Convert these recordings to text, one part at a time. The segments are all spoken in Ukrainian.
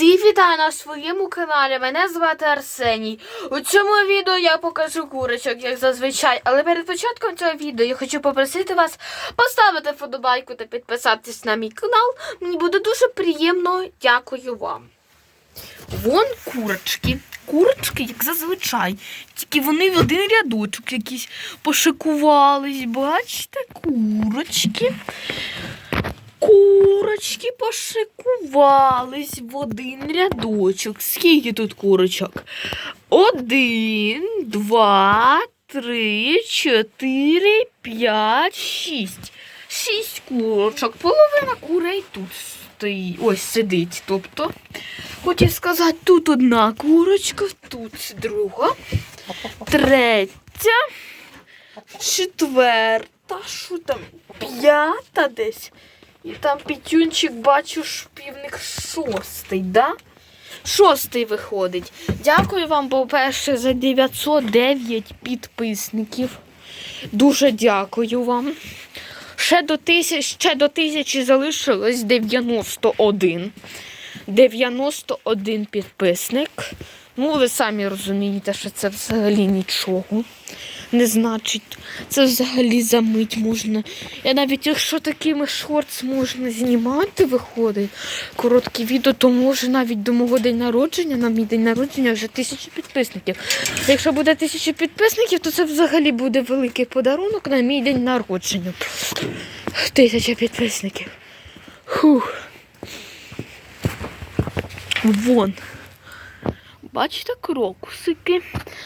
Всіх вітаю на своєму каналі. Мене звати Арсеній. У цьому відео я покажу курочок, як зазвичай. Але перед початком цього відео я хочу попросити вас поставити вподобайку та підписатись на мій канал. Мені буде дуже приємно. Дякую вам. Вон курочки. Курочки, як зазвичай. Тільки вони в один рядочок якісь пошикувались. Бачите, курочки. Курочки пошикувались в один рядочок. Скільки тут курочок? Один, два, три, чотири, п'ять, шість. Шість курочок. Половина курей тут стоїть. Ось сидить. Тобто, хотів сказати, тут одна курочка, тут друга, третя, четверта, що там, п'ята десь. І там пітюнчик, бачу, шпівник шостий, да? Шостий виходить. Дякую вам, по-перше, за 909 підписників. Дуже дякую вам. Ще до тисяч, ще до тисячі залишилось 91. 91 підписник. Ну, ви самі розумієте, що це взагалі нічого не значить. Це взагалі за мить можна. Я навіть якщо такими шортс можна знімати, виходить короткі відео, то може навіть до мого день народження, на мій день народження вже тисяча підписників. Якщо буде тисяча підписників, то це взагалі буде великий подарунок на мій день народження. Тисяча підписників. Фух. Вон. Бачите крокусики?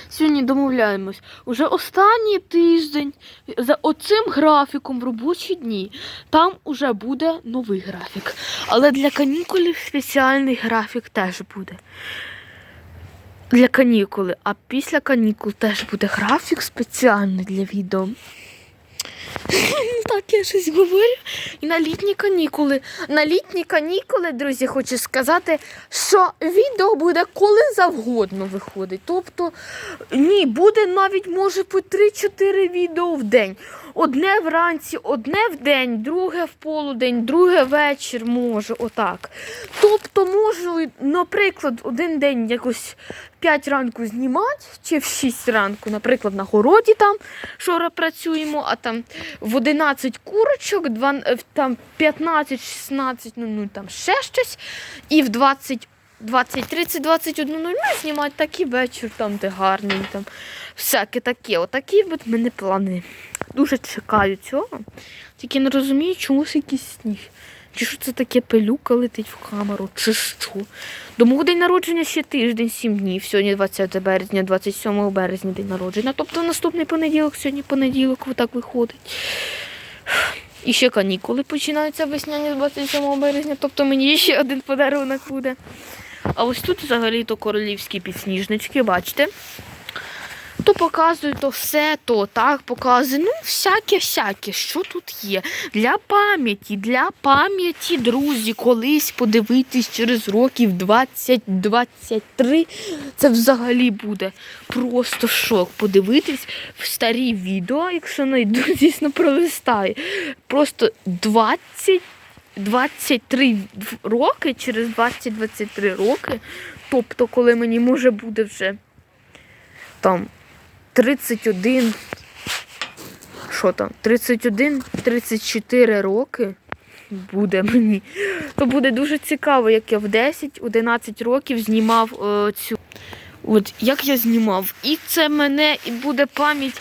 Сьогодні домовляємось. Уже останній тиждень за оцим графіком в робочі дні. Там уже буде новий графік. Але для канікулів спеціальний графік теж буде. Для канікули. А після канікул теж буде графік спеціальний для відео. Так, я щось говорю. І на літні канікули. На літні канікули, друзі, хочу сказати, що відео буде коли завгодно виходить. Тобто, ні, буде навіть може по 3-4 відео в день. Одне вранці, одне в день, друге в полудень, друге вечір може, отак. Тобто можу, наприклад, один день якось 5 ранку знімати, чи в 6 ранку, наприклад, на городі там, що працюємо, а там в 11 курочок, два, е, в- там 15-16, ну, ну там ще щось, і в 20 20, 30, 21, ну, знімати такий вечір, там, де гарний, там, всяке таке. Отакі от мене плани. Дуже чекаю цього. Тільки не розумію, чомусь якийсь сніг. Чи що це таке пилюка летить в камеру, чи що. До мого день народження ще тиждень, 7 днів. Сьогодні 20 березня, 27 березня день народження. Тобто наступний понеділок, сьогодні понеділок, отак виходить. І ще канікули починаються весняні з 27 березня, тобто мені ще один подарунок буде. А ось тут взагалі то королівські підсніжнички, бачите? То показую то все, то так показую. Ну, всяке-всяке, що тут є. Для пам'яті, для пам'яті, друзі, колись подивитись через років 20-23. Це взагалі буде просто шок. Подивитись в старі відео, якщо знайду, звісно, пролистаю. Просто 20 23 роки, через 20-23 роки, тобто, коли мені може буде вже там 31, що там, 31-34 роки буде мені, то буде дуже цікаво, як я в 10-11 років знімав е, цю. От як я знімав. І це мене, і буде пам'ять,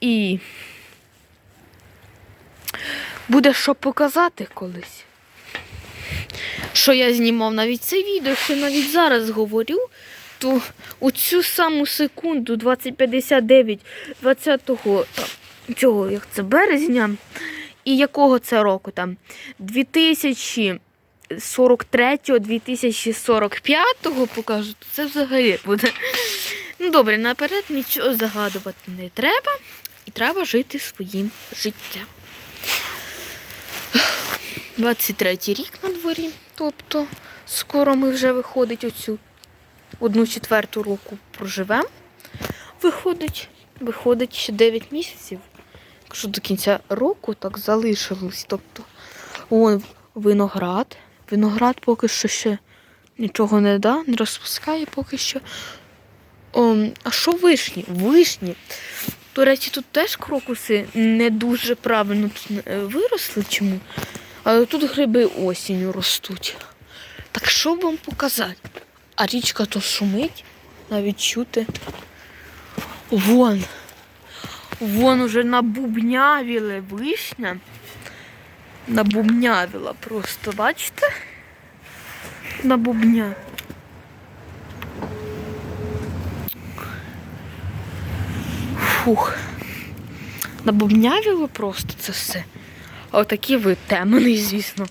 і буде що показати колись. Що я знімав навіть це відео, що навіть зараз говорю, то у цю саму секунду, 2059, 20-го там, цього, як це березня, і якого це року там? 2043 2045 покажу, то це взагалі буде. Ну добре, наперед нічого загадувати не треба. І треба жити своїм життям. 23 рік на дворі, тобто скоро ми вже виходить оцю одну четверту року проживемо. Виходить, виходить ще 9 місяців. Якщо до кінця року так залишилось. Тобто, вон виноград. Виноград поки що ще Нічого не да, не розпускає поки що. О, а що вишні? Вишні. До речі, тут теж крокуси не дуже правильно е, виросли чому. Але тут гриби осінню ростуть. Так що вам показати? А річка то шумить, навіть чути. Вон. Вон уже набубнявіли вишня. Набубнявіла просто, бачите? Набубня. Фух. Набубнявіло просто це все. А отакий ви темний, звісно.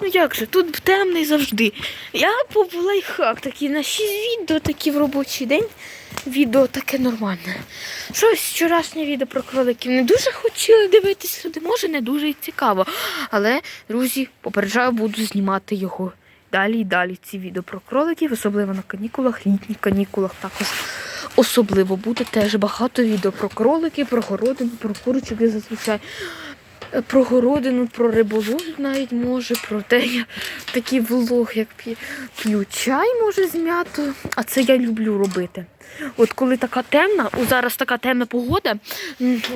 Ну як же, тут темний завжди. Я по лайфхак такий на 6 відео, такі в робочий день. Відео таке нормальне. Щось вчорашнє відео про кроликів не дуже хотіли дивитись люди, може не дуже і цікаво. Але, друзі, попереджаю, буду знімати його далі і далі. Ці відео про кроликів, особливо на канікулах, літніх канікулах також. Особливо буде теж багато відео про кролики, про городину, про курочок зазвичай. Про городину, про риболов навіть може, про те, я такий влог, як п'ю, чай, може зм'ято. А це я люблю робити. От коли така темна, о, зараз така темна погода,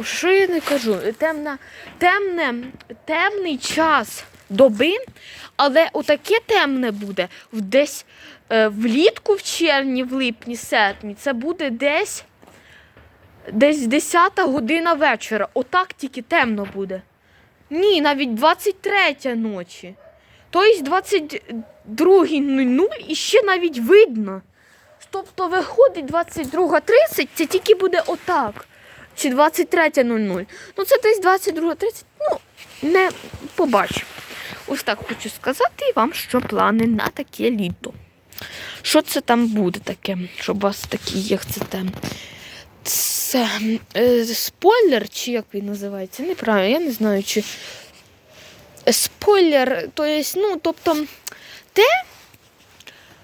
що я не кажу, темна, темне, темний час доби, але отаке темне буде десь е, влітку, в червні, в липні, серпні. Це буде десь, десь 10 година вечора. Отак тільки темно буде. Ні, навіть 23 ночі. Тобто 22.00 і ще навіть видно. Тобто виходить 22.30, це тільки буде отак. Чи 23.00. Ну це десь 22.30, ну, не побачимо. Ось так хочу сказати вам, що плани на таке літо. Що це там буде таке, щоб у вас такі, як це там. Це е, спойлер, чи як він називається? Неправильно, я не знаю, чи спойлер, то є, ну, тобто, те,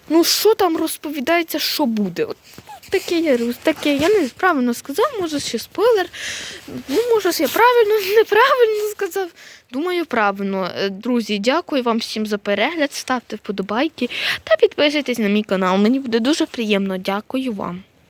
ну, що там розповідається, що буде. От, ну, таке, я, таке, я не правильно сказав, може ще спойлер. Ну, може, я правильно, неправильно сказав. Думаю, правильно. Е, Друзі, дякую вам всім за перегляд. Ставте вподобайки та підписуйтесь на мій канал. Мені буде дуже приємно. Дякую вам.